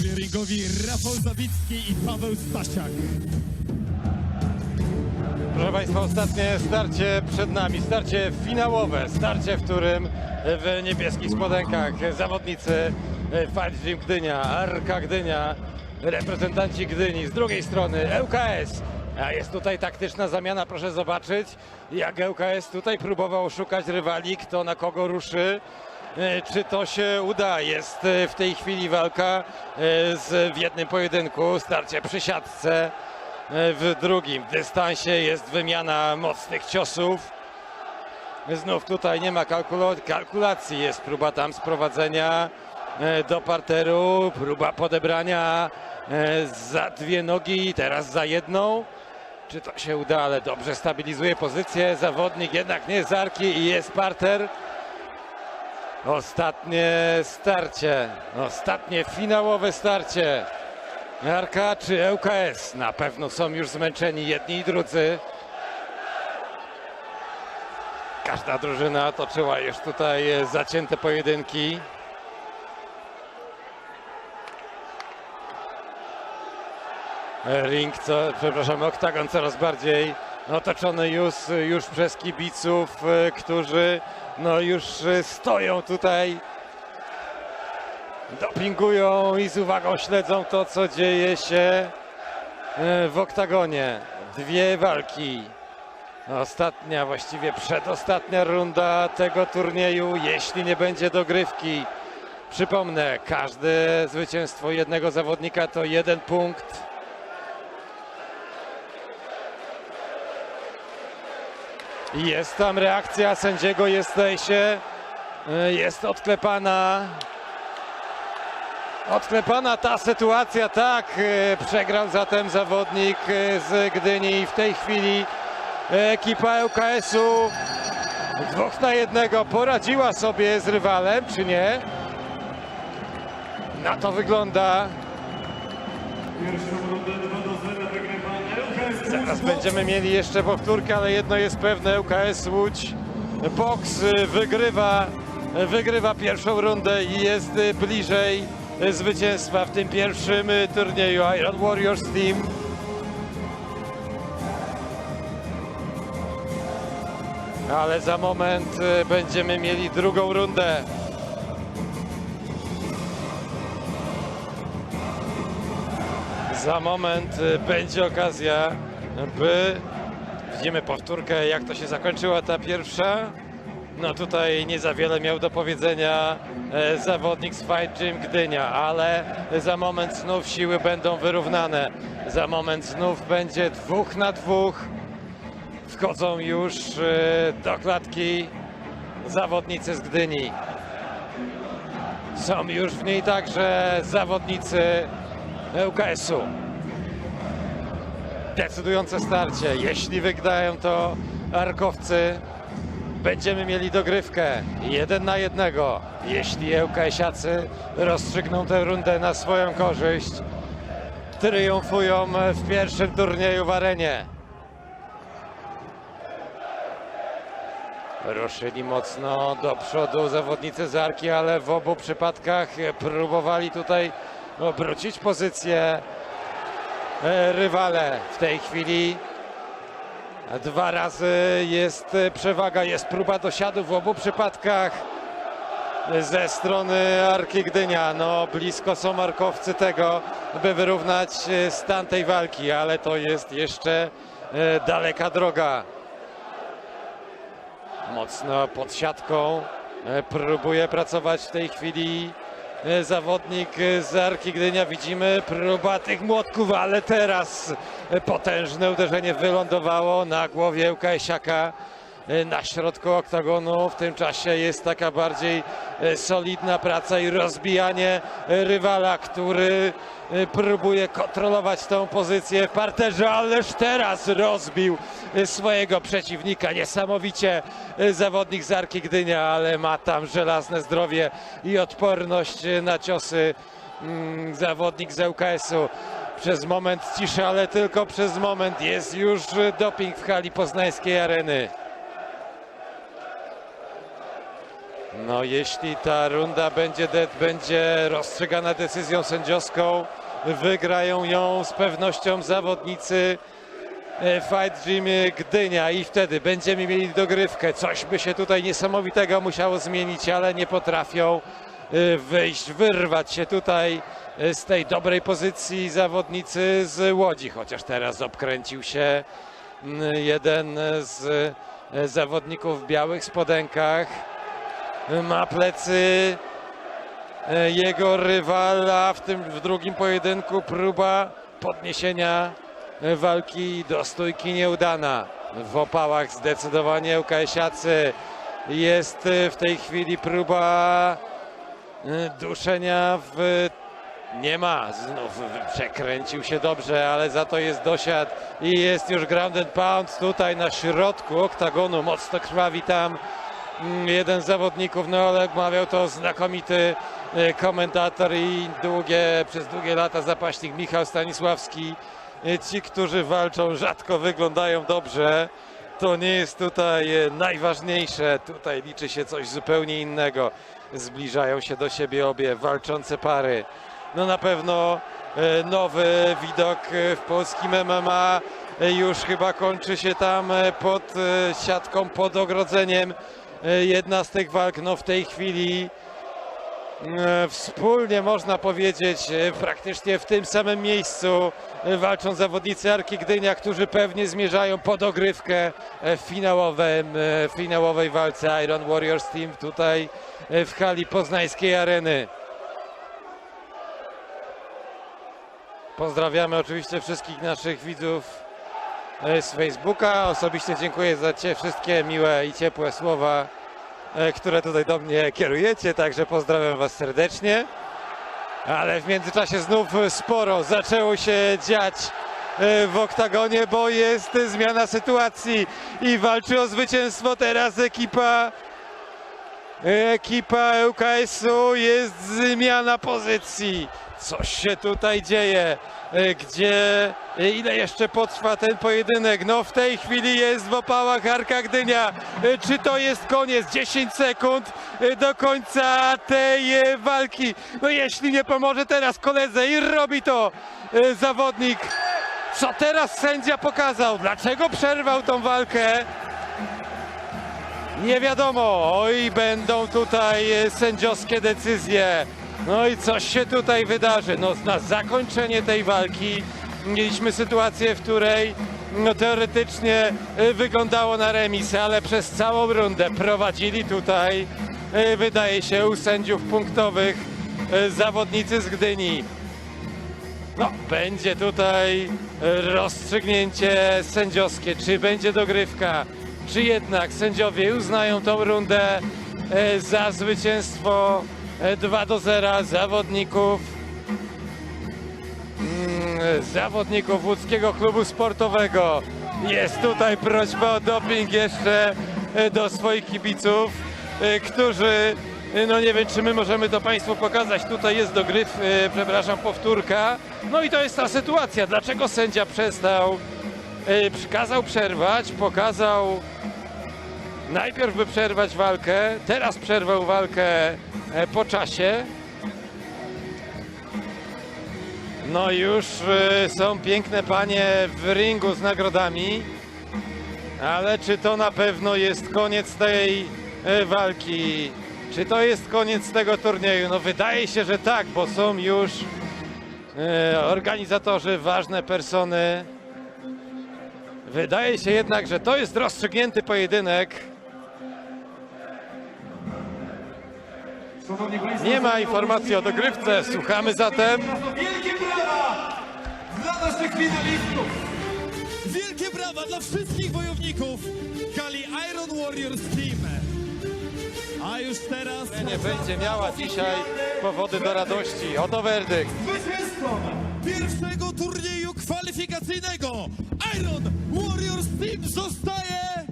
Sędziowie ringowi Rafał Zawicki i Paweł Stasiak. Proszę Państwa, ostatnie starcie przed nami, starcie finałowe, starcie, w którym w niebieskich spodenkach zawodnicy Fight Gym Gdynia, Arka Gdynia, reprezentanci Gdyni, z drugiej strony ŁKS. A jest tutaj taktyczna zamiana, proszę zobaczyć, jak ŁKS tutaj próbował szukać rywali, kto na kogo ruszy. E, Czy to się uda? Jest e, w tej chwili walka e, z, w jednym pojedynku, starcie przy siatce. W drugim dystansie jest wymiana mocnych ciosów. Znów tutaj nie ma kalkulacji, jest próba tam sprowadzenia do parteru, próba podebrania za dwie nogi, teraz za jedną. Czy to się uda, ale dobrze stabilizuje pozycję zawodnik, jednak nie z arki i jest parter. Ostatnie starcie, ostatnie finałowe starcie. Arka czy ŁKS? Na pewno są już zmęczeni jedni i drudzy. Każda drużyna toczyła już tutaj zacięte pojedynki. Ring, co, przepraszam, oktagon coraz bardziej otoczony już, już przez kibiców, e, którzy no już e, stoją tutaj, dopingują i z uwagą śledzą to, co dzieje się e, w oktagonie. Dwie walki. Ostatnia, właściwie przedostatnia runda tego turnieju, jeśli nie będzie dogrywki. Przypomnę, każde zwycięstwo jednego zawodnika to jeden punkt. Jest tam reakcja sędziego, jest się, jest odklepana. Odklepana ta sytuacja, tak, e, przegrał zatem zawodnik e, z Gdyni w tej chwili ekipa ŁKS-u dwóch na jednego poradziła sobie z rywalem, czy nie? Na to wygląda. Zaraz będziemy mieli jeszcze powtórkę, ale jedno jest pewne, ŁKS Łódź Boks y, wygrywa, y, wygrywa pierwszą rundę i jest y, bliżej zwycięstwa w tym pierwszym turnieju Iron Warriors Team. Ale za moment będziemy mieli drugą rundę. Za moment będzie okazja, by widzimy powtórkę, jak to się zakończyła ta pierwsza. No tutaj nie za wiele miał do powiedzenia e, zawodnik z Fight Gym Gdynia, ale za moment znów siły będą wyrównane. Za moment znów będzie dwóch na dwóch. Wchodzą już e, do klatki zawodnicy z Gdyni. Są już w niej także zawodnicy ŁKS-u. Decydujące starcie. Jeśli wygrają to Arkowcy, będziemy mieli dogrywkę jeden na jednego. Jeśli ŁKS-iacy rozstrzygną tę rundę na swoją korzyść, triumfują w pierwszym turnieju w arenie. Ruszyli mocno do przodu zawodnicy z Arki, ale w obu przypadkach próbowali tutaj obrócić pozycję rywale. W tej chwili dwa razy jest e, przewaga, jest próba dosiadu w obu przypadkach ze strony Arki Gdynia. No blisko są markowcy tego, by wyrównać e, stan tej walki, ale to jest jeszcze e, daleka droga. Mocno pod siatką e, próbuje pracować w tej chwili e, zawodnik e, z Arki Gdynia. Widzimy próba tych młotków, ale teraz potężne uderzenie wylądowało na głowie ŁKS-iaka e, na środku oktagonu. W tym czasie jest taka bardziej e, solidna praca i rozbijanie e, rywala, który e, próbuje kontrolować tą pozycję w parterze, ależ teraz rozbił e, swojego przeciwnika. Niesamowicie e, zawodnik z Arki Gdynia, ale ma tam żelazne zdrowie i odporność e, na ciosy mm, zawodnik z ŁKS-u. Przez moment ciszy, ale tylko przez moment jest już e, doping w hali poznańskiej areny. No jeśli ta runda będzie, będzie rozstrzygana decyzją sędziowską, wygrają ją z pewnością zawodnicy e, Fight Gym Gdynia i wtedy będziemy mieli dogrywkę. Coś by się tutaj niesamowitego musiało zmienić, ale nie potrafią e, wyjść, wyrwać się tutaj e, z tej dobrej pozycji zawodnicy z Łodzi, chociaż teraz obkręcił się mm, jeden z zawodników w białych spodenkach. Ma plecy e, jego rywala w tym w drugim pojedynku próba podniesienia e, walki do stójki nieudana. W opałach zdecydowanie UKS-iacy jest e, w tej chwili próba duszenia w nie ma, znów przekręcił się dobrze, ale za to jest dosiad i jest już ground and pound tutaj na środku oktagonu, mocno krwawi tam jeden z zawodników, no ale mawiał to znakomity e, komentator i długie, przez długie lata zapaśnik Michał Stanisławski. E, Ci, którzy walczą rzadko wyglądają dobrze. To nie jest tutaj e, najważniejsze, tutaj liczy się coś zupełnie innego. Zbliżają się do siebie obie walczące pary. No na pewno nowy widok w polskim MMA już chyba kończy się tam pod siatką, pod ogrodzeniem. E, Jedna z tych walk, no w tej chwili e, wspólnie można powiedzieć, e, praktycznie w tym samym miejscu walczą zawodnicy Arki Gdynia, którzy pewnie zmierzają po dogrywkę e, w finałowym, w finałowej walce Iron Warriors Team tutaj w hali poznańskiej areny. Pozdrawiamy oczywiście wszystkich naszych widzów z Facebooka. Osobiście dziękuję za cie wszystkie miłe i ciepłe słowa, e, które tutaj do mnie kierujecie, także pozdrawiam Was serdecznie. Ale w międzyczasie znów sporo zaczęło się dziać e, w oktagonie, bo jest zmiana sytuacji i walczy o zwycięstwo teraz ekipa Ekipa ŁKS-u jest zmiana pozycji. Coś się tutaj dzieje. E, Gdzie, e, ile jeszcze potrwa ten pojedynek? No w tej chwili jest w opałach Arka Gdynia. E, Czy to jest koniec? 10 sekund do końca tej walki. No jeśli nie pomoże teraz koledze i robi to zawodnik. Co teraz sędzia pokazał? Dlaczego przerwał tą walkę? Nie wiadomo, oj, będą tutaj sędziowskie decyzje. No i coś się tutaj wydarzy. No, na zakończenie tej walki mieliśmy sytuację, w której no, teoretycznie e, wyglądało na remis, ale przez całą rundę prowadzili tutaj, e, wydaje się, u sędziów punktowych e, zawodnicy z Gdyni. No, będzie tutaj rozstrzygnięcie sędziowskie. Czy będzie dogrywka, czy jednak sędziowie uznają tą rundę e, za zwycięstwo e, 2 do 0 zawodników mm, zawodników łódzkiego klubu sportowego. Jest tutaj prośba o doping jeszcze e, do swoich kibiców, e, którzy, e, no nie wiem czy my możemy to Państwu pokazać, tutaj jest dogryw, e, przepraszam, powtórka. No i to jest ta sytuacja, dlaczego sędzia przestał, e, przykazał przerwać, pokazał najpierw by przerwać walkę, teraz przerwał walkę e, po czasie. No już e, są piękne panie w ringu z nagrodami, ale czy to na pewno jest koniec tej e, walki? Czy to jest koniec tego turnieju? No wydaje się, że tak, bo są już organizatorzy, ważne persony. Wydaje się jednak, że to jest rozstrzygnięty pojedynek. Nie ma informacji o dogrywce. Słuchamy zatem. Wielkie brawa dla naszych finalistów! Wielkie brawa dla wszystkich wojowników Kali Iron Warriors Team. A już teraz Nie będzie miała dzisiaj powody do radości. Oto werdykt. Pierwszego turnieju kwalifikacyjnego Iron Warriors Team zostaje